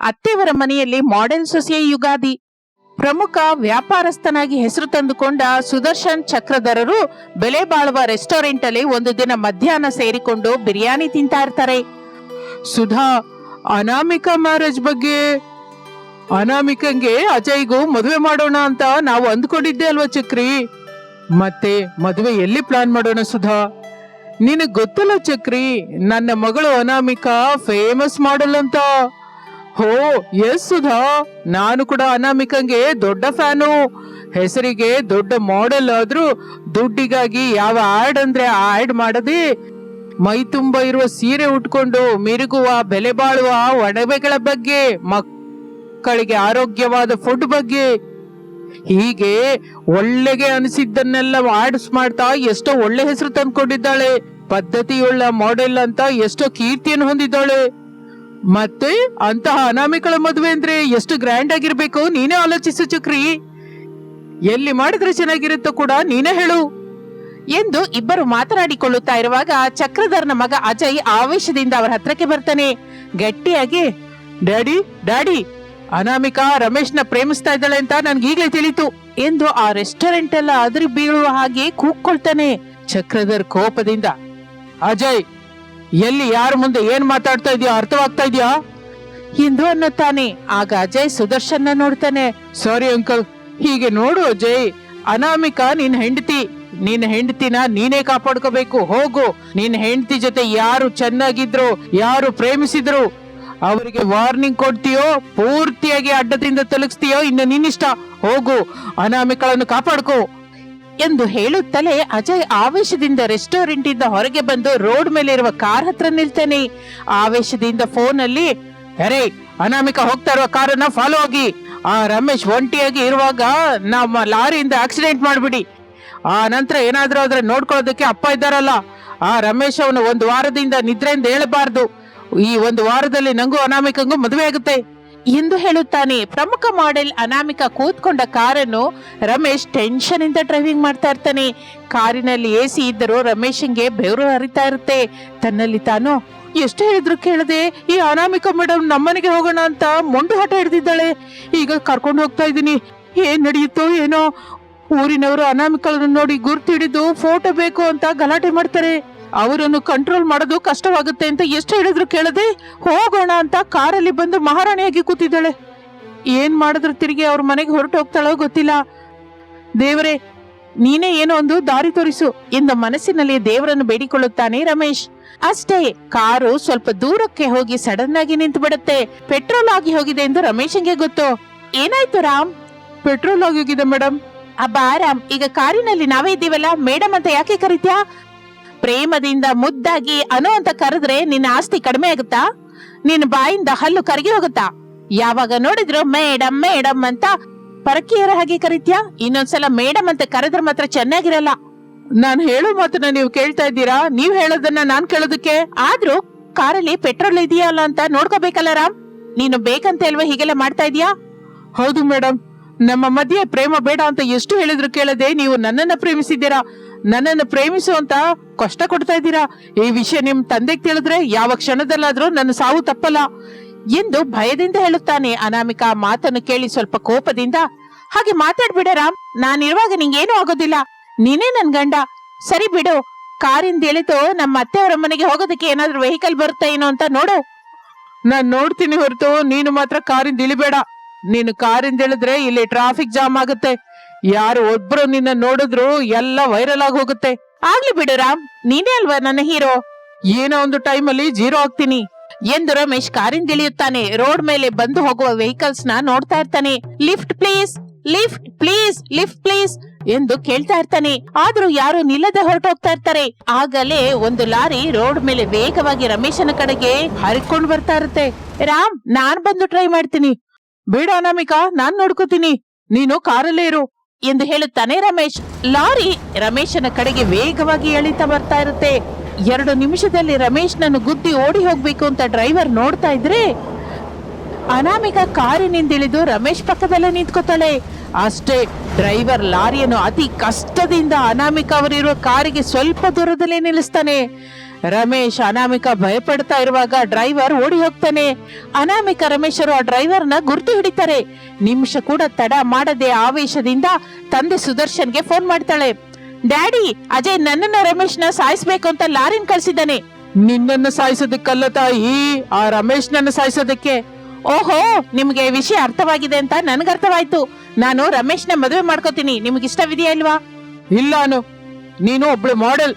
ಅತ್ತೆಯವರ ಮನೆಯಲ್ಲಿ ಮಾಡೆಲ್ ಸೊಸೆಯ ಯುಗಾದಿ. ಪ್ರಮುಖ ವ್ಯಾಪಾರಸ್ಥನಾಗಿ ಹೆಸರು ತಂದುಕೊಂಡ ಸುದರ್ಶನ್ ಚಕ್ರಧರರು ಬೆಲೆ ಬಾಳುವ ರೆಸ್ಟೋರೆಂಟ್ ಅಲ್ಲಿ ಒಂದು ದಿನ ಮಧ್ಯಾಹ್ನ ಸೇರಿಕೊಂಡು ಬಿರಿಯಾನಿ ತಿಂತಾ ಇರ್ತಾರೆ. ಸುಧಾ, ಅನಾಮಿಕಾ ಮ್ಯಾರೇಜ್ ಬಗ್ಗೆ ಅನಾಮಿಕಂಗೆ ಅಜಯ್ಗೂ ಮದುವೆ ಮಾಡೋಣ ಅಂತ ನಾವು ಅಂದ್ಕೊಂಡಿದ್ದೆ ಅಲ್ವಾ ಚಕ್ರಿ? ಮತ್ತೆ ಮದುವೆ ಎಲ್ಲಿ ಪ್ಲಾನ್ ಮಾಡೋಣ ಸುಧಾ? ನಿನಗ್ ಗೊತ್ತಲ್ಲ ಚಕ್ರಿ, ನನ್ನ ಮಗಳು ಅನಾಮಿಕಾ ಫೇಮಸ್ ಮಾಡಲ್ ಅಂತ. ಹೋ ಎಸ್ ಸುಧಾ ನಾನು ಕೂಡ ಅನಾಮಿಕಂಗೆ ದೊಡ್ಡ ಫ್ಯಾನು. ಹೆಸರಿಗೆ ದೊಡ್ಡ ಮಾಡೆಲ್ ಆದ್ರೂ ದುಡ್ಡಿಗಾಗಿ ಯಾವ ಆಡ್ ಅಂದ್ರೆ ಆ ಆಡ್ ಮಾಡದೆ ಮೈ ತುಂಬ ಇರುವ ಸೀರೆ ಉಟ್ಕೊಂಡು ಮಿರುಗುವ, ಬೆಲೆ ಬಾಳುವ ಒಡವೆಗಳ ಬಗ್ಗೆ, ಮಕ್ಕಳಿಗೆ ಆರೋಗ್ಯವಾದ ಫುಡ್ ಬಗ್ಗೆ. ಹೀಗೆ ಒಳ್ಳೆಗೆ ಅನಿಸಿದ್ದನ್ನೆಲ್ಲ ಆಡ್ಸ್ ಮಾಡ್ತಾ ಎಷ್ಟೋ ಒಳ್ಳೆ ಹೆಸರು ತಂದ್ಕೊಂಡಿದ್ದಾಳೆ. ಪದ್ಧತಿಯುಳ್ಳ ಮಾಡೆಲ್ ಅಂತ ಎಷ್ಟೋ ಕೀರ್ತಿಯನ್ನು ಹೊಂದಿದ್ದಾಳೆ. ಮತ್ತೆ ಅಂತಹ ಅನಾಮಿಕಳ ಮದುವೆ ಅಂದ್ರೆ ಎಷ್ಟು ಗ್ರ್ಯಾಂಡ್ ಆಗಿರ್ಬೇಕು? ನೀನೇ ಆಲೋಚಿಸು ಚಕ್ರಿ. ಎಲ್ಲಿ ಮಾಡಿದ್ರೆ ಚೆನ್ನಾಗಿರುತ್ತೋ ಕೂಡ ನೀನೇ ಹೇಳು. ಎಂದು ಇಬ್ಬರು ಮಾತನಾಡಿಕೊಳ್ಳುತ್ತಾ ಇರುವಾಗ ಚಕ್ರಧರ್ನ ಮಗ ಅಜಯ್ ಆವೇಶದಿಂದ ಅವರ ಹತ್ರಕ್ಕೆ ಬರ್ತಾನೆ. ಗಟ್ಟಿಯಾಗಿ, ಡ್ಯಾಡಿ ಡ್ಯಾಡಿ, ಅನಾಮಿಕಾ ರಮೇಶ್ನ ಪ್ರೇಮಿಸ್ತಾ ಇದ್ದಾಳೆ ಅಂತ ನನ್ಗೆ ಈಗಲೇ ತಿಳಿತು. ಎಂದು ಆ ರೆಸ್ಟೋರೆಂಟ್ ಎಲ್ಲ ಅದರಿ ಬೀಳುವ ಹಾಗೆ ಕೂಗ್ಕೊಳ್ತಾನೆ ಚಕ್ರಧರ್ ಕೋಪದಿಂದ. ಅಜಯ್ ಎಲ್ಲಿ ಯಾರ ಮುಂದೆ ಏನ್ ಮಾತಾಡ್ತಾ ಇದೆಯೋ ಅರ್ಥವಾಗ್ತಾ ಇದೆಯಾ? ಹಿಂದು ಅನ್ನುತ್ತಾನೆ. ಆಗ ಅಜಯ್ ಸುದರ್ಶನ್ನ ನೋಡ್ತಾನೆ. ಸಾರಿ ಅಂಕಲ್, ಹೀಗೆ ನೋಡು ಅಜಯ್. ಅನಾಮಿಕಾ ನಿನ್ ಹೆಂಡತಿ. ನಿನ್ ಹೆಂಡತಿನ ನೀನೇ ಕಾಪಾಡ್ಕೋಬೇಕು. ಹೋಗು. ನಿನ್ ಹೆಂಡತಿ ಜೊತೆ ಯಾರು ಚೆನ್ನಾಗಿದ್ರು, ಯಾರು ಪ್ರೇಮಿಸಿದ್ರು, ಅವರಿಗೆ ವಾರ್ನಿಂಗ್ ಕೊಡ್ತೀಯೋ, ಪೂರ್ತಿಯಾಗಿ ಅಡ್ಡದಿಂದ ತಲುಗಿಸ್ತೀಯೋ, ಇನ್ನು ನಿನ್ನಿಷ್ಟ. ಹೋಗು. ಅನಾಮಿಕಳನ್ನು ಕಾಪಾಡ್ಕೋ. ಎಂದು ಹೇಳುತ್ತಲೇ ಅಜಯ್ ಆವೇಶದಿಂದ ರೆಸ್ಟೋರೆಂಟ್ ಇಂದ ಹೊರಗೆ ಬಂದು ರೋಡ್ ಮೇಲೆ ಇರುವ ಕಾರ್ ಹತ್ರ ನಿಲ್ತಾನೆ. ಆವೇಶದಿಂದ ಫೋನ್ ಅಲ್ಲಿ ಅರೆ, ಅನಾಮಿಕ ಹೋಗ್ತಾ ಇರುವ ಕಾರನ್ನ ಫಾಲೋ ಆಗಿ. ಆ ರಮೇಶ್ ಒಂಟಿಯಾಗಿ ಇರುವಾಗ ನಮ್ಮ ಲಾರಿಯಿಂದ ಆಕ್ಸಿಡೆಂಟ್ ಮಾಡ್ಬಿಡಿ. ಆ ನಂತರ ಏನಾದ್ರೂ ಆದ್ರೆ ನೋಡ್ಕೊಳ್ಳೋದಕ್ಕೆ ಅಪ್ಪ ಇದ್ದಾರಲ್ಲ. ಆ ರಮೇಶ್ ಅವನು ಒಂದು ವಾರದಿಂದ ನಿದ್ರೆಯಿಂದ ಹೇಳಬಾರ್ದು. ಈ ಒಂದು ವಾರದಲ್ಲಿ ನಂಗೂ ಅನಾಮಿಕಂಗೂ ಮದುವೆ ಆಗುತ್ತೆ. ಎಂದು ಹೇಳುತ್ತಾನೆ. ಪ್ರಮುಖ ಮಾಡೆಲ್ ಅನಾಮಿಕ ಕೂತ್ಕೊಂಡ ಕಾರನ್ನು ರಮೇಶ್ ಟೆನ್ಷನ್ ಇಂದ ಡ್ರೈವಿಂಗ್ ಮಾಡ್ತಾ ಇರ್ತಾನೆ. ಕಾರಿನಲ್ಲಿ ಸಿ ಇದ್ದರೂ ರಮೇಶನ್ಗೆ ಬೆವರು ಹರಿತಾ ಇರುತ್ತೆ. ತನ್ನಲ್ಲಿ ತಾನು ಎಷ್ಟು ಹೇಳಿದ್ರು ಕೇಳದೆ, ಈ ಅನಾಮಿಕ ಮೇಡಮ್ ನಮ್ಮನೆಗೆ ಹೋಗೋಣ ಅಂತ ಮೊಂಡು ಹಠ ಹಿಡ್ದಿದ್ದಾಳೆ. ಈಗ ಕರ್ಕೊಂಡು ಹೋಗ್ತಾ ಇದ್ದೀನಿ. ಏನ್ ನಡೆಯುತ್ತೋ ಏನೋ? ಊರಿನವರು ಅನಾಮಿಕಳನ್ನು ನೋಡಿ ಗುರ್ತು ಹಿಡಿದು ಫೋಟೋ ಬೇಕು ಅಂತ ಗಲಾಟೆ ಮಾಡ್ತಾರೆ. ಅವರನ್ನು ಕಂಟ್ರೋಲ್ ಮಾಡೋದು ಕಷ್ಟವಾಗುತ್ತೆ ಅಂತ ಎಷ್ಟು ಹೇಳಿದ್ರು ಕೇಳದೆ ಹೋಗೋಣ ಅಂತ ಕಾರಲ್ಲಿ ಬಂದು ಮಹಾರಾಣಿಯಾಗಿ ಕೂತಿದ್ದಾಳೆ. ಏನ್ ಮಾಡಿದ್ರು ತಿರುಗಿ ಅವ್ರ ಮನೆಗೆ ಹೊರಟು ಹೋಗ್ತಾಳೋ ಗೊತ್ತಿಲ್ಲ. ದೇವರೇ, ನೀನೇ ಏನೋ ಒಂದು ದಾರಿ ತೋರಿಸು. ಇಂದ ಮನಸ್ಸಿನಲ್ಲಿ ದೇವರನ್ನು ಬೇಡಿಕೊಳ್ಳುತ್ತಾನೆ ರಮೇಶ್. ಅಷ್ಟೇ, ಕಾರು ಸ್ವಲ್ಪ ದೂರಕ್ಕೆ ಹೋಗಿ ಸಡನ್ ಆಗಿ ನಿಂತು ಬಿಡುತ್ತೆ. ಪೆಟ್ರೋಲ್ ಆಗಿ ಹೋಗಿದೆ ಎಂದು ರಮೇಶನ್ಗೆ ಗೊತ್ತು. ಏನಾಯ್ತು ರಾಮ್? ಪೆಟ್ರೋಲ್ ಆಗೋಗಿದೆ ಮೇಡಮ್ ಅಬ್ಬಾ, ರಾಮ್, ಈಗ ಕಾರಿನಲ್ಲಿ ನಾವೇ ಇದ್ದೀವಲ್ಲ? ಮೇಡಮ್ ಅಂತ ಯಾಕೆ ಕರಿತ್ಯಾ? ಪ್ರೇಮದಿಂದ ಮುದ್ದಾಗಿ ಅನು ಅಂತ ಕರೆದ್ರೆ ನಿನ್ನ ಆಸ್ತಿ ಕಡಿಮೆ ಆಗುತ್ತಾ? ನಿನ್ನ ಬಾಯಿಂದ ಹಲ್ಲು ಕರಗಿ ಹೋಗುತ್ತಾ? ಯಾವಾಗ ನೋಡಿದ್ರು ಮೇಡಮ್ ಮೇಡಮ್ ಅಂತ ಪರಕೀಯರ ಹಾಗೆ ಕರಿತ್ಯಾ? ಇನ್ನೊಂದ್ಸಲ ಮೇಡಮ್ ಅಂತ ಕರೆದ್ರೆ ಮಾತ್ರ ಚೆನ್ನಾಗಿರಲ್ಲ. ನಾನು ಹೇಳೋ ಮಾತನ್ನ ನೀವು ಕೇಳ್ತಾ ಇದ್ದೀರಾ? ನೀವ್ ಹೇಳೋದನ್ನ ನಾನ್ ಕೇಳೋದಕ್ಕೆ? ಆದ್ರೂ ಕಾರಲ್ಲಿ ಪೆಟ್ರೋಲ್ ಇದೆಯಲ್ಲ ಅಂತ ನೋಡ್ಕೋಬೇಕಲ್ಲ ರಾಮ್? ನೀನು ಬೇಕಂತ ಹೇಳುವ ಹೀಗೆಲ್ಲ ಮಾಡ್ತಾ ಇದೀಯಾ ಹೌದು ಮೇಡಮ್ ನಮ್ಮ ಮಧ್ಯೆ ಪ್ರೇಮ ಬೇಡ ಅಂತ ಎಷ್ಟು ಹೇಳಿದ್ರು ಕೇಳದೆ ನೀವು ನನ್ನನ್ನ ಪ್ರೇಮಿಸಿದ್ದೀರಾ? ನನ್ನನ್ನ ಪ್ರೇಮಿಸುವಂತ ಕಷ್ಟ ಕೊಡ್ತಾ ಇದ್ದೀರಾ? ಈ ವಿಷಯ ನಿಮ್ ತಂದೆಗೆ ತಿಳಿದ್ರೆ ಯಾವ ಕ್ಷಣದಲ್ಲಾದ್ರೂ ನನ್ನ ಸಾವು ತಪ್ಪಲ್ಲ ಎಂದು ಭಯದಿಂದ ಹೇಳುತ್ತಾನೆ. ಅನಾಮಿಕಾ ಮಾತನ್ನು ಕೇಳಿ ಸ್ವಲ್ಪ ಕೋಪದಿಂದ, ಹಾಗೆ ಮಾತಾಡ್ಬಿಡ ರಾಮ್ ನಾನಿರುವಾಗ ನಿಂಗೇನು ಆಗೋದಿಲ್ಲ. ನೀನೇ ನನ್ ಗಂಡ. ಸರಿ ಬಿಡು. ಕಾರಿಂದ ಇಳಿದು ನಮ್ಮ ಅತ್ತೆಯವರ ಮನೆಗೆ ಹೋಗೋದಕ್ಕೆ ಏನಾದ್ರೂ ವೆಹಿಕಲ್ ಬರುತ್ತಾ ಏನೋ ಅಂತ ನೋಡು. ನಾನ್ ನೋಡ್ತೀನಿ ಹೊರತು. ನೀನು ಮಾತ್ರ ಕಾರಿಂದ ಇಳಿಬೇಡ. ನೀನು ಕಾರಿಂದ ಇಳಿದ್ರೆ ಇಲ್ಲಿ ಟ್ರಾಫಿಕ್ ಜಾಮ್ ಆಗುತ್ತೆ. ಯಾರು ಒಬ್ರು ನಿನ್ನ ನೋಡಿದ್ರು ಎಲ್ಲ ವೈರಲ್ ಆಗಿ ಹೋಗುತ್ತೆ. ಆಗ್ಲಿ ಬಿಡು ರಾಮ್, ನೀನೇ ಅಲ್ವಾ ನನ್ನ ಹೀರೋ? ಏನೋ ಒಂದು ಟೈಮ್ ಅಲ್ಲಿ ಜೀರೋ ಆಗ್ತೀನಿ. ಎಂದು ರಮೇಶ್ ಕಾರಿಂದ ಇಳಿಯುತ್ತಾನೆ ರೋಡ್ ಮೇಲೆ ಬಂದು ಹೋಗುವ ವೆಹಿಕಲ್ಸ್ನ ನೋಡ್ತಾ ಇರ್ತಾನೆ. Lift please lift please lift please ಎಂದು ಕೇಳ್ತಾ ಇರ್ತಾನೆ. ಆದ್ರೂ ಯಾರು ನಿಲ್ಲದೆ ಹೊರಟೋಗ್ತಾ ಇರ್ತಾರೆ. ಆಗಲೇ ಒಂದು ಲಾರಿ ರೋಡ್ ಮೇಲೆ ವೇಗವಾಗಿ ರಮೇಶನ ಕಡೆಗೆ ಹರಿಕೊಂಡು ಬರ್ತಾ ಇರುತ್ತೆ. ರಾಮ್, ನಾನ್ ಬಂದು ಟ್ರೈ ಮಾಡ್ತೀನಿ. ಬೇಡ ಅನಾಮಿಕಾ, ನಾನ್ ನೋಡ್ಕೋತೀನಿ. ನೀನು ಕಾರಲ್ಲೇ ಇರು. ಎಂದು ಹೇಳುತ್ತಾನೆ ರಮೇಶ್. ಲಾರಿ ರಮೇಶನ ಕಡೆಗೆ ವೇಗವಾಗಿ ಎಳಿತಾ ಬರ್ತಾ ಇರುತ್ತೆ. ಎರಡು ನಿಮಿಷದಲ್ಲಿ ರಮೇಶ್ ನನ್ನು ಗುದ್ದಿ ಓಡಿ ಹೋಗ್ಬೇಕು ಅಂತ ಡ್ರೈವರ್ ನೋಡ್ತಾ ಇದ್ರೆ ಅನಾಮಿಕ ಕಾರಿನಿಂದ ಇಳಿದು ರಮೇಶ್ ಪಕ್ಕದಲ್ಲೇ ನಿಂತ್ಕೋತಾಳೆ. ಅಷ್ಟೇ, ಡ್ರೈವರ್ ಲಾರಿಯನ್ನು ಅತಿ ಕಷ್ಟದಿಂದ ಅನಾಮಿಕ ಅವರಿರುವ ಕಾರಿಗೆ ಸ್ವಲ್ಪ ದೂರದಲ್ಲೇ ನಿಲ್ಲಿಸ್ತಾನೆ. ರಮೇಶ್ ಅನಾಮಿಕ ಭಯಪಡ್ತಾ ಇರುವಾಗ ಡ್ರೈವರ್ ಓಡಿ ಹೋಗ್ತಾನೆ. ಅನಾಮಿಕ ರಮೇಶರು ಆ ಡ್ರೈವರ್ನ ಗುರ್ತು ಹಿಡಿತಾರೆ. ನಿಮಿಷ ಕೂಡ ತಡ ಮಾಡದೆ ಆವೇಶದಿಂದ ತಂದೆ ಸುದರ್ಶನ್ಗೆ ಫೋನ್ ಮಾಡ್ತಾಳೆ. ಡ್ಯಾಡಿ, ಅಜಯ್ ನನ್ನನ್ನ ರಮೇಶ್ನ ಸಾಯಿಸ್ಬೇಕು ಅಂತ ಲಾರಿನ್ ಕಳ್ಸಿದ್ದಾನೆ. ನಿನ್ನನ್ನು ಸಾಯಿಸೋದಕ್ಕಲ್ಲ ತಾಯಿ, ಆ ರಮೇಶ್ ನನ್ನ ಸಾಯಿಸೋದಕ್ಕೆ. ಓಹೋ, ನಿಮ್ಗೆ ವಿಷಯ ಅರ್ಥವಾಗಿದೆ ಅಂತ ನನ್ಗೆ ಅರ್ಥವಾಯ್ತು ನಾನು ರಮೇಶ್ನ ಮದುವೆ ಮಾಡ್ಕೋತೀನಿ. ನಿಮ್ಗೆ ಇಷ್ಟವಿದೆಯಾ ಇಲ್ವಾ? ಇಲ್ಲ ನೀನು ಒಬ್ಳು ಮಾಡೆಲ್,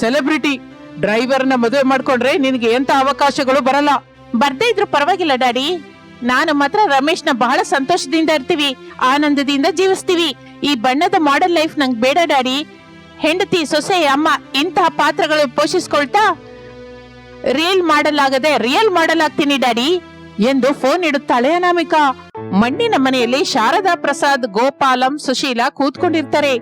ಸೆಲೆಬ್ರಿಟಿ. ಡ್ರೈವರ್ನ ಮದುವೆ ಮಾಡ್ಕೊಂಡ್ರೆ ನಿನಗೆ ಎಂತ ಅವಕಾಶಗಳು ಬರಲ್ಲ. ಬರ್ದೇ ಇದ್ರು ಪರವಾಗಿಲ್ಲ, ಡ್ಯಾಡಿ. ನಾನು ಮಾತ್ರ ರಮೇಶ್ನ ಬಹಳ ಸಂತೋಷದಿಂದ ಇರ್ತೀವಿ, ಆನಂದದಿಂದ ಜೀವಿಸ್ತೀವಿ. ಈ ಬಣ್ಣದ ಮಾಡೆಲ್ ಲೈಫ್ ನಂಗೆ ಬೇಡ, ಡ್ಯಾಡಿ. ಹೆಂಡತಿ, ಸೊಸೆ, ಅಮ್ಮ ಇಂತಹ ಪಾತ್ರಗಳು ಪೋಷಿಸ್ಕೊಳ್ತಾ ರಿಯಲ್ ಮಾಡಲ್ ಆಗದೆ ರಿಯಲ್ ಮಾಡಲಾಗ್ತೀನಿ ಡ್ಯಾಡಿ ಎಂದು ಫೋನ್ ಇಡುತ್ತಾಳೆ ಅನಾಮಿಕಾ. ಮಣ್ಣಿನ ಮನೆಯಲ್ಲಿ ಶಾರದಾ ಪ್ರಸಾದ್, ಗೋಪಾಲಂ, ಸುಶೀಲಾ ಕೂತ್ಕೊಂಡಿರ್ತಾರೆ.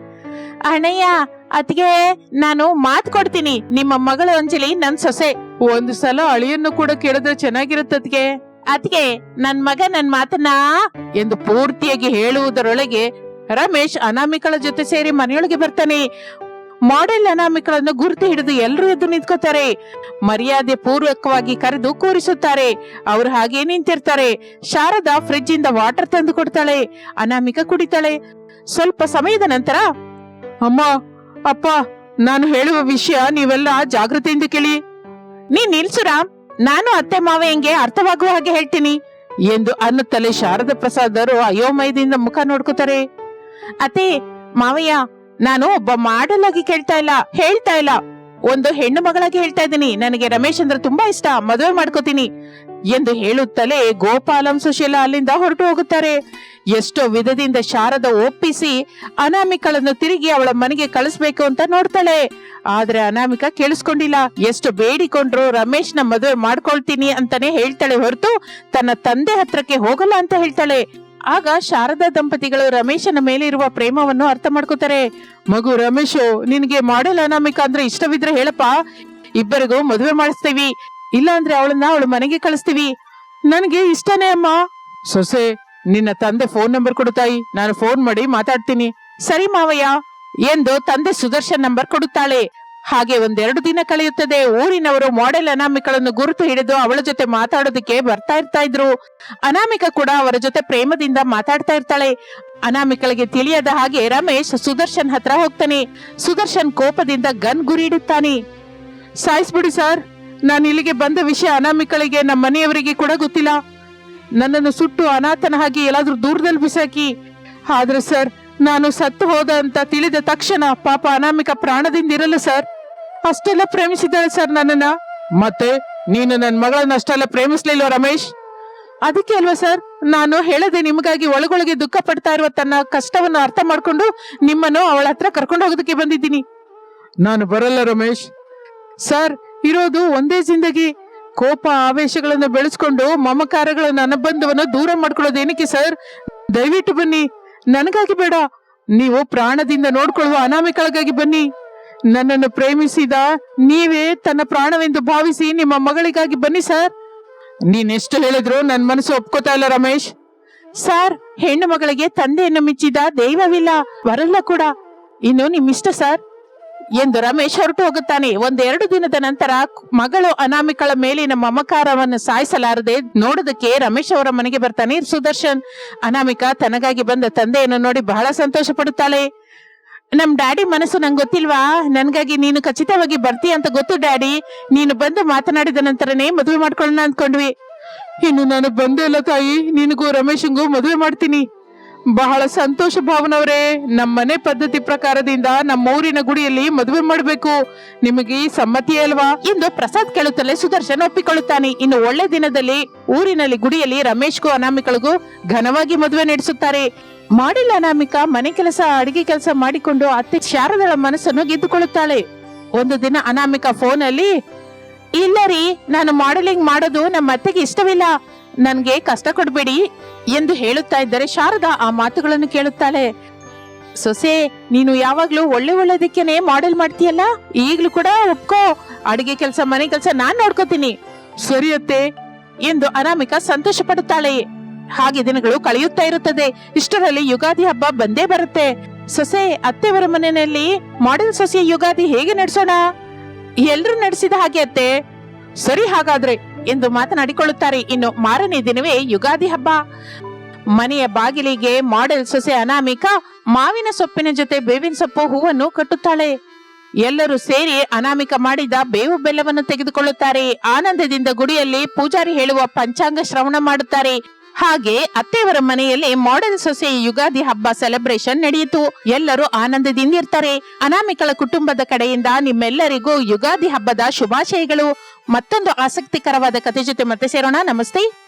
ಅಣ್ಣಯ್ಯ ಅದ್ಗೆ ನಾನು ಮಾತ್ ಕೊಡ್ತೀನಿ. ನಿಮ್ಮ ಮಗಳು ಅಂಜಲಿ ನನ್ ಸೊಸೆ. ಒಂದು ಸಲ ಅಳಿಯನ್ನು ಕೂಡ ಕೇಳಿದ್ರೆ ಚೆನ್ನಾಗಿರುತ್ತದ್ಗೆ ಅದ್ಗೆ ನನ್ ಮಗ ನನ್ ಮಾತನ್ನ ಎಂದು ಪೂರ್ತಿಯಾಗಿ ಹೇಳುವುದರೊಳಗೆ ರಮೇಶ್ ಅನಾಮಿಕಳ ಜೊತೆ ಸೇರಿ ಮನೆಯೊಳಗೆ ಬರ್ತಾನೆ. ಮಾಡೆಲ್ ಅನಾಮಿಕಳನ್ನು ಗುರುತು ಹಿಡಿದು ಎಲ್ಲರೂ ಎದ್ದು ನಿಂತ್ಕೋತಾರೆ. ಮರ್ಯಾದೆ ಪೂರ್ವಕವಾಗಿ ಕರೆದು ಕೂರಿಸುತ್ತಾರೆ. ಅವ್ರು ಹಾಗೆ ನಿಂತಿರ್ತಾರೆ. ಶಾರದಾ ಫ್ರಿಡ್ಜ್ ಇಂದ ವಾಟರ್ ತಂದು ಕೊಡ್ತಾಳೆ. ಅನಾಮಿಕ ಕುಡಿತಾಳೆ. ಸ್ವಲ್ಪ ಸಮಯದ ನಂತರ ಅಮ್ಮ ಅಪ್ಪ, ನಾನು ಹೇಳುವ ವಿಷಯ ನೀವೆಲ್ಲ ಜಾಗೃತಿಯಿಂದ ಕೇಳಿ. ನೀ ನಿಲ್ಸು ನಾನು ಅತ್ತೆ ಮಾವಯ್ಯಂಗೆ ಅರ್ಥವಾಗುವ ಹಾಗೆ ಹೇಳ್ತೀನಿ. ಎಂದು ಅನ್ನುತ್ತಲೇ ಶಾರದ ಪ್ರಸಾದರು ಅಯೋಮಯದಿಂದ ಮುಖ ನೋಡ್ಕೋತಾರೆ. ಅತ್ತೆ, ಮಾವಯ್ಯ, ನಾನು ಒಬ್ಬ ಮಾಡಲಾಗಿ ಕೇಳ್ತಾ ಇಲ್ಲ, ಹೇಳ್ತಾ ಇಲ್ಲ. ಒಂದು ಹೆಣ್ಣು ಮಗಳಾಗಿ ಹೇಳ್ತಾ ಇದ್ದೀನಿ. ನನಗೆ ರಮೇಶ್ ಅಂದ್ರೆ ತುಂಬಾ ಇಷ್ಟ. ಮದುವೆ ಮಾಡ್ಕೋತೀನಿ. ಎಂದು ಹೇಳುತ್ತಲೇ ಗೋಪಾಲಂ ಸುಶೀಲಾ ಅಲ್ಲಿಂದ ಹೊರಟು ಹೋಗುತ್ತಾರೆ. ಎಷ್ಟೋ ವಿಧದಿಂದ ಶಾರದ ಒಪ್ಪಿಸಿ ಅನಾಮಿಕಳನ್ನು ತಿರುಗಿ ಅವಳ ಮನೆಗೆ ಕಳಿಸ್ಬೇಕು ಅಂತ ನೋಡ್ತಾಳೆ. ಆದ್ರೆ ಅನಾಮಿಕ ಕೇಳಿಸ್ಕೊಂಡಿಲ್ಲ. ಎಷ್ಟು ಬೇಡಿಕೊಂಡ್ರು ರಮೇಶ್ನ ಮದುವೆ ಮಾಡ್ಕೊಳ್ತೀನಿ ಅಂತಾನೆ ಹೇಳ್ತಾಳೆ ಹೊರತು ತನ್ನ ತಂದೆ ಹತ್ರಕ್ಕೆ ಹೋಗಲ್ಲ ಅಂತ ಹೇಳ್ತಾಳೆ. ಆಗ ಶಾರದಾ ದಂಪತಿಗಳು ರಮೇಶನ ಮೇಲೆ ಇರುವ ಪ್ರೇಮವನ್ನು ಅರ್ಥ ಮಾಡ್ಕೋತಾರೆ. ಮಗು ರಮೇಶ್, ನಿನಗೆ ಮಾಡೆಲ್ ಅನಾಮಿಕ ಅಂದ್ರೆ ಇಷ್ಟವಿದ್ರೆ ಹೇಳಪ್ಪ. ಇಬ್ಬರಿಗೂ ಮದುವೆ ಮಾಡಿಸ್ತೀವಿ. ಇಲ್ಲ ಅಂದ್ರೆ ಅವಳನ್ನ ಅವಳು ಮನೆಗೆ ಕಳಿಸ್ತೀವಿ. ನನಗೆ ಇಷ್ಟನೇ ಅಮ್ಮ. ಸೊಸೆ, ನಿನ್ನ ತಂದೆ ಫೋನ್ ನಂಬರ್ ಕೊಡುತ್ತಾಯಿ ತಾಯಿ. ನಾನು ಫೋನ್ ಮಾಡಿ ಮಾತಾಡ್ತೀನಿ. ಸರಿ ಮಾವಯ್ಯ. ಎಂದು ತಂದೆ ಸುದರ್ಶನ್ ನಂಬರ್ ಕೊಡುತ್ತಾಳೆ. ಹಾಗೆ ಒಂದೆರಡು ದಿನ ಕಳೆಯುತ್ತದೆ. ಊರಿನವರು ಮಾಡೆಲ್ ಅನಾಮಿಕಳನ್ನು ಗುರುತು ಹಿಡಿದು ಅವಳ ಜೊತೆ ಮಾತಾಡೋದಕ್ಕೆ ಬರ್ತಾ ಇರ್ತಾ ಇದ್ರು. ಅನಾಮಿಕ ಕೂಡ ಅವರ ಜೊತೆ ಪ್ರೇಮದಿಂದ ಮಾತಾಡ್ತಾ ಇರ್ತಾಳೆ. ಅನಾಮಿಕಳಿಗೆ ತಿಳಿಯದ ಹಾಗೆ ರಮೇಶ್ ಸುದರ್ಶನ್ ಹತ್ರ ಹೋಗ್ತಾನೆ. ಸುದರ್ಶನ್ ಕೋಪದಿಂದ ಗನ್ ಗುರಿ ಇಡುತ್ತಾನೆ ಸಾಯಿಸ್ಬಿಡಿ ಸರ್. ನಾನು ಇಲ್ಲಿಗೆ ಬಂದ ವಿಷಯ ಅನಾಮಿಕಳಿಗೆ ನಮ್ಮ ಮನೆಯವರಿಗೆ ಕೂಡ ಗೊತ್ತಿಲ್ಲ. ನನ್ನನ್ನು ಸುಟ್ಟು ಅನಾಥನ ಹಾಗೆ ಎಲ್ಲಾದ್ರೂ ದೂರದಲ್ಲಿ ಬಿಸಾಕಿ. ಆದ್ರೆ ಸರ್, ನಾನು ಸತ್ತು ಹೋದ ಅಂತ ತಿಳಿದ ತಕ್ಷಣ ಪಾಪ ಅನಾಮಿಕ ಪ್ರಾಣದಿಂದ ಇರಲ್ಲ ಸರ್. ಅಷ್ಟೆಲ್ಲ ಪ್ರೇಮಿಸಿದ್ದಾಳೆ ಸರ್ ನನ್ನನ್ನ. ಮತ್ತೆ ನೀನು ನನ್ನ ಮಗಳನ್ನ ಅಷ್ಟೆಲ್ಲ ಪ್ರೇಮಿಸ್ಲಿಲ್ವ ರಮೇಶ್? ಅದಕ್ಕೆ ಅಲ್ವಾ ಸರ್, ನಾನು ಹೇಳದೆ ನಿಮಗಾಗಿ ಒಳಗೊಳಗೆ ದುಃಖ ಪಡ್ತಾ ಇರುವ ತನ್ನ ಕಷ್ಟವನ್ನು ಅರ್ಥ ಮಾಡ್ಕೊಂಡು ನಿಮ್ಮನ್ನು ಅವಳ ಹತ್ರ ಕರ್ಕೊಂಡು ಹೋಗೋದಕ್ಕೆ ಬಂದಿದ್ದೀನಿ. ನಾನು ಬರಲ್ಲ ರಮೇಶ್. ಸರ್, ಇರೋದು ಒಂದೇ ಜಿಂದಗಿ. ಕೋಪ, ಆವೇಶಗಳನ್ನು ಬೆಳೆಸ್ಕೊಂಡು ಮಮಕಾರಗಳ ನನ್ನ ಬಂಧವನ್ನು ದೂರ ಮಾಡ್ಕೊಳ್ಳೋದು ಏನಕ್ಕೆ ಸರ್? ದಯವಿಟ್ಟು ಬನ್ನಿ. ನನಗಾಗಿ ಬೇಡ. ನೀವು ಪ್ರಾಣದಿಂದ ನೋಡ್ಕೊಳ್ಳುವ ಅನಾಮಿಕಳಗಾಗಿ ಬನ್ನಿ. ನನ್ನನ್ನು ಪ್ರೇಮಿಸಿದ ನೀವೇ ತನ್ನ ಪ್ರಾಣವೆಂದು ಭಾವಿಸಿ ನಿಮ್ಮ ಮಗಳಿಗಾಗಿ ಬನ್ನಿ, ಸರ್. ನೀನೆಷ್ಟು ಹೇಳಿದ್ರು ನನ್ನ ಮನಸ್ಸು ಒಪ್ಕೋತಾ ಇಲ್ಲ, ರಮೇಶ್. ಸರ್, ಹೆಣ್ಣು ಮಗಳಿಗೆ ತಂದೆಯನ್ನು ಮಿಚ್ಚಿದ ದೈವವಿಲ್ಲ ಬರಲ್ಲ ಕೂಡ. ಇನ್ನು ನಿಮ್ಮಿಷ್ಟ, ಸರ್. ಎಂದು ರಮೇಶ್ ಹೊರಟು ಹೋಗುತ್ತಾನೆ. ಒಂದೆರಡು ದಿನದ ನಂತರ ಮಗಳು ಅನಾಮಿಕಳ ಮೇಲಿನ ಮಮಕಾರವನ್ನು ಸಾಯಿಸಲಾರದೆ ನೋಡೋದಕ್ಕೆ ರಮೇಶ್ ಅವರ ಮನೆಗೆ ಬರ್ತಾನೆ ಸುದರ್ಶನ್. ಅನಾಮಿಕ ತನಗಾಗಿ ಬಂದ ತಂದೆಯನ್ನು ನೋಡಿ ಬಹಳ ಸಂತೋಷ ಪಡುತ್ತಾಳೆ ನಮ್ ಡ್ಯಾಡಿ ಮನಸ್ಸು ನಂಗೆ ಗೊತ್ತಿಲ್ವಾ? ನನ್ಗಾಗಿ ನೀನು ಖಚಿತವಾಗಿ ಬರ್ತೀಯ ಅಂತ ಗೊತ್ತು ಡ್ಯಾಡಿ. ನೀನು ಬಂದು ಮಾತನಾಡಿದ ನಂತರನೇ ಮದುವೆ ಮಾಡ್ಕೊಳ್ಳೋಣ ಅಂದ್ಕೊಂಡ್ವಿ. ಇನ್ನು ನಾನು ಬಂದೇ ಇಲ್ಲ ತಾಯಿ. ನಿನಗೂ ರಮೇಶಂಗೂ ಮದುವೆ ಮಾಡ್ತೀನಿ. ಬಹಳ ಸಂತೋಷ ಭಾವನವ್ರೆ. ನಮ್ಮನೆ ಪದ್ಧತಿ ಪ್ರಕಾರದಿಂದ ನಮ್ಮ ಊರಿನ ಗುಡಿಯಲ್ಲಿ ಮದುವೆ ಮಾಡಬೇಕು. ನಿಮಗೆ ಸಮ್ಮತಿ ಅಲ್ವಾ? ಎಂದು ಪ್ರಸಾದ್ ಕೇಳುತ್ತಲೇ ಸುದರ್ಶನ್ ಒಪ್ಪಿಕೊಳ್ಳುತ್ತಾನೆ. ಇನ್ನು ಒಳ್ಳೆ ದಿನದಲ್ಲಿ ಊರಿನಲ್ಲಿ ಗುಡಿಯಲ್ಲಿ ರಮೇಶ್ಗೂ ಅನಾಮಿಕಳಿಗೂ ಘನವಾಗಿ ಮದುವೆ ನಡೆಸುತ್ತಾರೆ. ಮಾಡಿಲ್ಲ ಅನಾಮಿಕ, ಮನೆ ಕೆಲಸ, ಅಡಿಗೆ ಕೆಲಸ ಮಾಡಿಕೊಂಡು ಅತ್ತೆ ಶಾರದಳ ಮನಸ್ಸನ್ನು ಗೆದ್ದುಕೊಳ್ಳುತ್ತಾಳೆ. ಒಂದು ದಿನ ಅನಾಮಿಕ ಫೋನ್ ಅಲ್ಲಿ ಇಲ್ಲ ರೀ ನಾನು ಮಾಡೆಲಿಂಗ್ ಮಾಡೋದು ನಮ್ಮ ಅತ್ತೆಗೆ ಇಷ್ಟವಿಲ್ಲ. ನನ್ಗೆ ಕಷ್ಟ ಕೊಡ್ಬೇಡಿ ಎಂದು ಹೇಳುತ್ತಾ ಇದ್ದರೆ ಶಾರದಾ ಆ ಮಾತುಗಳನ್ನು ಕೇಳುತ್ತಾಳೆ. ಸೊಸೆ, ನೀನು ಯಾವಾಗ್ಲೂ ಒಳ್ಳೆ ಒಳ್ಳೆದಕ್ಕೇನೆ ಮಾಡೆಲ್ ಮಾಡ್ತೀಯಲ್ಲ? ಈಗ್ಲೂ ಕೂಡ ಒಪ್ಕೋ. ಅಡಿಗೆ ಕೆಲಸ, ಮನೆ ಕೆಲಸ ನಾನ್ ನೋಡ್ಕೋತೀನಿ. ಸರಿಯತ್ತೆ ಎಂದು ಅನಾಮಿಕಾ ಸಂತೋಷ ಪಡುತ್ತಾಳೆ ಹಾಗೆ ದಿನಗಳು ಕಳೆಯುತ್ತಾ ಇರುತ್ತದೆ. ಇಷ್ಟರಲ್ಲಿ ಯುಗಾದಿ ಹಬ್ಬ ಬಂದೇ ಬರುತ್ತೆ. ಸೊಸೆ ಅತ್ತೆವರ ಮನೆಯಲ್ಲಿ ಮಾಡೆಲ್ ಸೊಸೆ ಯುಗಾದಿ ಹೇಗೆ ನಡೆಸೋಣ? ಎಲ್ರು ನಡೆಸಿದ ಹಾಗೆ ಅತ್ತೆ. ಸರಿ ಹಾಗಾದ್ರೆ. ಎಂದು ಮಾತನಾಡಿಕೊಳ್ಳುತ್ತಾರೆ. ಇನ್ನು ಮಾರನೇ ದಿನವೇ ಯುಗಾದಿ ಹಬ್ಬ. ಮನೆಯ ಬಾಗಿಲಿಗೆ ಮಾಡೆಲ್ ಸೊಸೆ ಅನಾಮಿಕ ಮಾವಿನ ಸೊಪ್ಪಿನ ಜೊತೆ ಬೇವಿನ ಸೊಪ್ಪು ಹೂವನ್ನು ಕಟ್ಟುತ್ತಾಳೆ. ಎಲ್ಲರೂ ಸೇರಿ ಅನಾಮಿಕ ಮಾಡಿದ ಬೇವು ಬೆಲ್ಲವನ್ನು ತೆಗೆದುಕೊಳ್ಳುತ್ತಾರೆ. ಆನಂದದಿಂದ ಗುಡಿಯಲ್ಲಿ ಪೂಜಾರಿ ಹೇಳುವ ಪಂಚಾಂಗ ಶ್ರವಣ ಮಾಡುತ್ತಾರೆ. ಹಾಗೆ ಅತ್ತೆಯವರ ಮನೆಯಲ್ಲಿ ಮಾಡರ್ನ್ ಸೊಸೆ ಯುಗಾದಿ ಹಬ್ಬ ಸೆಲೆಬ್ರೇಷನ್ ನಡೆಯಿತು. ಎಲ್ಲರೂ ಆನಂದದಿಂದ ಇರ್ತಾರೆ ಅನಾಮಿಕಳ ಕುಟುಂಬದ ಕಡೆಯಿಂದ ನಿಮ್ಮೆಲ್ಲರಿಗೂ ಯುಗಾದಿ ಹಬ್ಬದ ಶುಭಾಶಯಗಳು. ಮತ್ತೊಂದು ಆಸಕ್ತಿಕರವಾದ ಕಥೆ ಜೊತೆ ಮತ್ತೆ ಸೇರೋಣ. ನಮಸ್ತೆ.